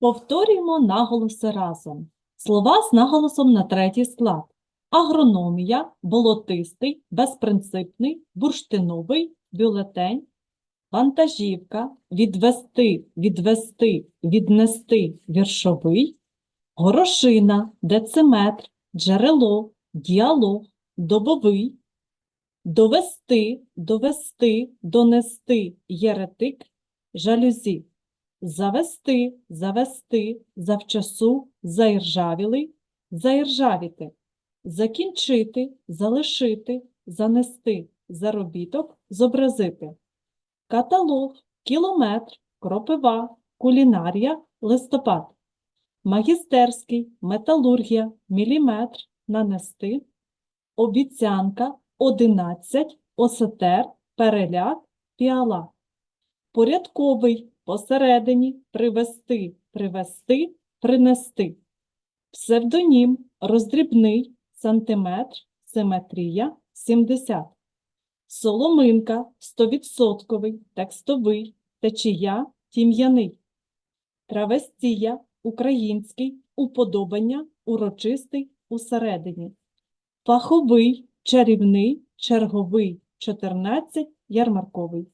Повторюємо наголоси разом. Слова з наголосом на третій склад. Агрономія, болотистий, безпринципний, бурштиновий, бюлетень, вантажівка, відвести, відвести, віднести, віршовий, горошина, дециметр, джерело, діалог, добовий, довести, довести, донести, єретик, жалюзі. Завести, завести, завчасу, заіржавілий, заіржавіти, закінчити, залишити, занести, заробіток, зобразити. Каталог, кілометр, кропива, кулінарія, листопад. Магістерський, металургія, міліметр, нанести. Обіцянка, одинадцять, осетер, переляк, піала. Порядковий, посередині, привести, привести, принести. Псевдонім, роздрібний, сантиметр, симетрія, 70. Соломинка, стовідсотковий, текстовий, течія, тім'яний. Травестія, український, уподобання, урочистий, усередині. Фаховий, чарівний, черговий, 14, ярмарковий.